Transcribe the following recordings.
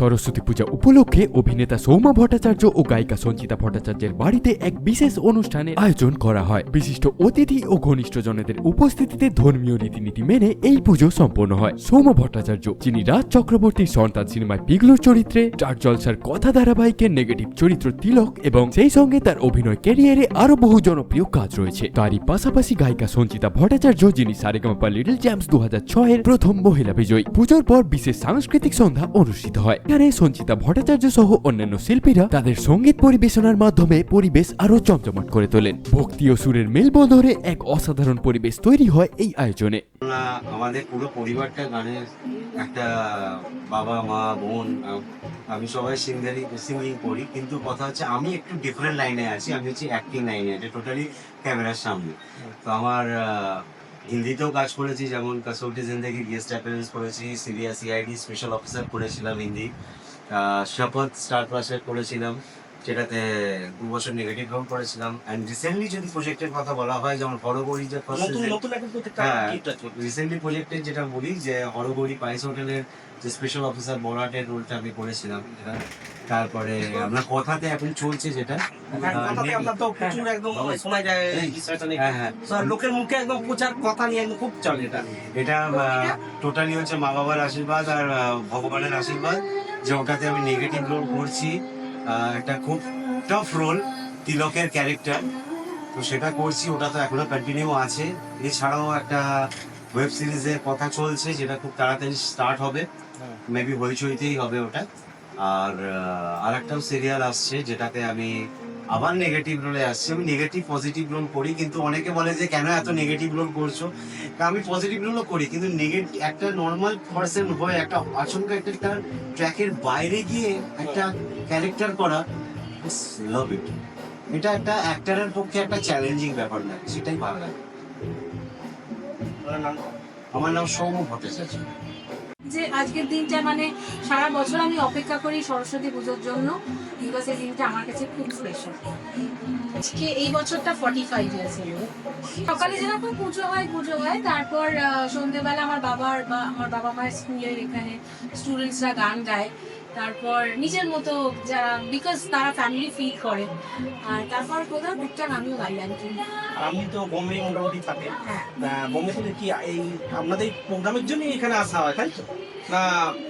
সরস্বতী পূজা উপলক্ষে অভিনেতা সৌমা ভট্টাচার্য ও গায়িকা সঞ্চিতা ভট্টাচার্যের বাড়িতে এক বিশেষ অনুষ্ঠানের আয়োজন করা হয়। বিশিষ্ট অতিথি ও ঘনিষ্ঠজনদের উপস্থিতিতে ধর্মীয় রীতিনীতি মেনে এই পুজো সম্পন্ন হয়। সৌম্য ভট্টাচার্য, যিনি রাজ চক্রবর্তীর সন্তান সিনেমায় পিগলুর চরিত্রে চার জলসার কথা ধারাবাহিকের নেগেটিভ চরিত্র তিলক এবং সেই সঙ্গে তার অভিনয় ক্যারিয়ারে আরও বহু জনপ্রিয় কাজ রয়েছে। তারই পাশাপাশি গায়িকা সঞ্চিতা ভট্টাচার্য, যিনি সারেগামাপা লিটল চ্যাম্পস দু হাজার প্রথম মহিলা বিজয়ী। পুজোর পর বিশেষ সাংস্কৃতিক সন্ধ্যা অনুষ্ঠিত হয়। এখানে সঞ্চিতা ভট্টাচার্য সহ অন্যান্য শিল্পীরা তাদের সংগীত পরিবেশনার মাধ্যমে পরিবেশ আরও চমচমাট করে তোলেন। ভক্তি ও সুরের মেলবন্ধনে এক অসাধারণ পরিবেশ তৈরি হয় এই আয়োজনে। আমাদের পুরো পরিবারটা গানের একটা বাবা, মা, বোন আমি সবাই সিঙ্গারি, সিঙ্গিং করি, কিন্তু কথা হচ্ছে আমি একটু ডিফারেন্ট লাইনে আছি, আমি হচ্ছে অ্যাক্টিং লাইনে আছি টোটালি ক্যামেরার সামনে। তো আমার হিন্দিতেও কাজ করেছি, যেমন কাসৌটি জিন্দেগি গেস্ট অ্যাপিয়ারেন্স করেছি সিরিয়া সিআইডি স্পেশাল অফিসার করেছিলাম হিন্দি। শপথ স্টার প্লাসে করেছিলাম। যেটাতে দু বছর নেগেটিভ রোল করেছিলাম। অ্যান্ড রিসেন্টলি যদি প্রজেক্টের কথা বলা হয় যেমন হরগৌরী যে হ্যাঁ রিসেন্টলি প্রজেক্টে যেটা বলি যে হরগৌরী পাইস হোটেলের যে স্পেশাল অফিসার বরাটের রোলটা আমি করেছিলাম। তারপরে আপনার কথাতে এখন চলছে যেটা। লোকের মুখে একদম প্রচার কথা নিয়ে খুব চলে এটা। এটা টোটালি হচ্ছে মা বাবার আশীর্বাদ আর ভগবানের আশীর্বাদ যে ওটাতে আমি নেগেটিভ রোল করছি। একটা খুব টাফ রোল তিলকের ক্যারেক্টার তো সেটা করছি ওটা তো এখনও কন্টিনিউ আছে। এছাড়াও একটা ওয়েব সিরিজের কথা চলছে যেটা খুব তাড়াতাড়ি স্টার্ট হবে। মেবি হইচইতেই হবে ওটা। আর আর একটাও সিরিয়াল আসছে যেটাতে আমি আবার নেগেটিভ রোলে আসছি। আমি নেগেটিভ পজিটিভ রোল করি কিন্তু অনেকে বলে যে কেন এত নেগেটিভ রোল করছ? তা আমি পজিটিভ রোলও করি কিন্তু নেগেটিভ একটা নর্মাল পার্সন হয়ে একটা আচমকা একটা একটা ট্র্যাকের বাইরে গিয়ে একটা ক্যারেক্টার করা লাভ ইট এটা একটা অ্যাক্টারের পক্ষে একটা চ্যালেঞ্জিং ব্যাপার না সেটাই ভালো লাগে। আমার নাম সৌম্য ভট্টাচার্য। যে আজকের দিনটা মানে সারা বছর আমি অপেক্ষা করি সরস্বতী পুজোর জন্য বিকজ এই দিনটা আমার কাছে খুব স্পেশাল আজকে এই বছরটা ফর্টি ফাইভ ইয়ার্স হলো সকালে যেরকম পুজো হয় পুজো হয় তারপর সন্ধেবেলা আমার বাবার বা আমার বাবা মায়ের স্কুলের এখানে স্টুডেন্টসরা গান গায়। তারপর নিজের মতো যারা বিকজ তারা ফ্যামিলি ফিল করে। আর তারপর কোথাও টুকটাক আমিও গাই আর কি আপনি তো বোম্বে মোটামুটি থাকেন হ্যাঁ। বোম্বে থেকে কি এই আপনাদের প্রোগ্রামের জন্যই এখানে আসা হয় তাই তো?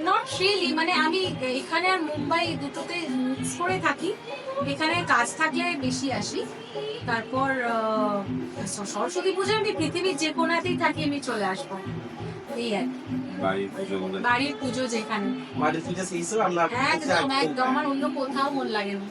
নট রিয়েলি মানে আমি এখানে আর মুম্বাই দুটোতে মিক্স করে থাকি। এখানে কাজ থাকলে বেশি আসি। তারপর সরস্বতী পুজো আমি পৃথিবীর যে কোনাতেই থাকি আমি চলে আসব। এই আর বাড়ির পুজো যেখানে। বাড়ির পুজো সেই একদম একদম আমার অন্য কোথাও মন লাগে না।